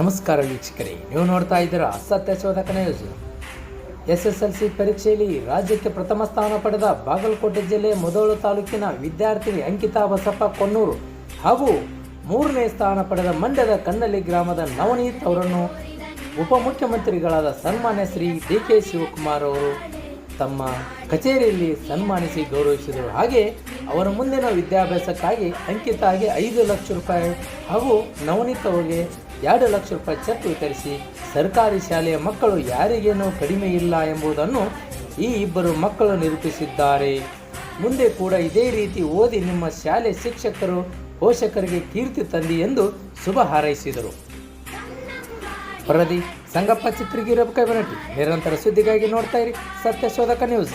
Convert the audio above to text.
ನಮಸ್ಕಾರ ವೀಕ್ಷಕರೇ, ನೀವು ನೋಡ್ತಾ ಇದ್ದೀರಾ Satya Shodhaka news S S L C ಪರೀಕ್ಷೆಯಲ್ಲಿ ರಾಜ್ಯಕ್ಕೆ ಪ್ರಥಮ ಸ್ಥಾನ ಪಡೆದ ಬಾಗಲಕೋಟೆ ಜಿಲ್ಲೆ ಮುದೋಳು ತಾಲೂಕಿನ ವಿದ್ಯಾರ್ಥಿನಿ ಅಂಕಿತಾ ಬಸಪ್ಪ ಕೊನ್ನೂರು ಹಾಗೂ ಮೂರನೇ ಸ್ಥಾನ ಪಡೆದ ಮಂಡ್ಯದ ಕನ್ನಲ್ಲಿ ಗ್ರಾಮದ ನವನೀತ್ ಅವರನ್ನು ಉಪಮುಖ್ಯಮಂತ್ರಿಗಳಾದ ಸನ್ಮಾನ್ಯ ಶ್ರೀ ಡಿ ಕೆ ಶಿವಕುಮಾರ್ ಅವರು ತಮ್ಮ ಕಚೇರಿಯಲ್ಲಿ ಸನ್ಮಾನಿಸಿ ಗೌರವಿಸಿದರು. ಹಾಗೆ ಅವರ ಮುಂದಿನ ವಿದ್ಯಾಭ್ಯಾಸಕ್ಕಾಗಿ ಅಂಕಿತಾಗೆ ಐದು ಲಕ್ಷ ರೂಪಾಯಿ ಹಾಗೂ ನವನೀತ್ ಅವರಿಗೆ ಎರಡು ಲಕ್ಷ ರೂಪಾಯಿ ಚೆಕ್ ವಿತರಿಸಿ ಸರ್ಕಾರಿ ಶಾಲೆಯ ಮಕ್ಕಳು ಯಾರಿಗೇನೂ ಕಡಿಮೆ ಇಲ್ಲ ಎಂಬುದನ್ನು ಈ ಇಬ್ಬರು ಮಕ್ಕಳು ನಿರೂಪಿಸಿದ್ದಾರೆ. ಮುಂದೆ ಕೂಡ ಇದೇ ರೀತಿ ಓದಿ ನಿಮ್ಮ ಶಾಲೆ ಶಿಕ್ಷಕರು, ಪೋಷಕರಿಗೆ ಕೀರ್ತಿ ತಂದಿ ಎಂದು ಶುಭ ಹಾರೈಸಿದರು. ವರದಿ ಸಂಗಪ್ಪ ಚಿತ್ರಗಿರ ಕೈಬನಟಿ ನಿರಂತರ ಸುದ್ದಿಗಾಗಿ ನೋಡ್ತಾ ಇರಿ ಸತ್ಯ ಶೋಧಕ ನ್ಯೂಸ್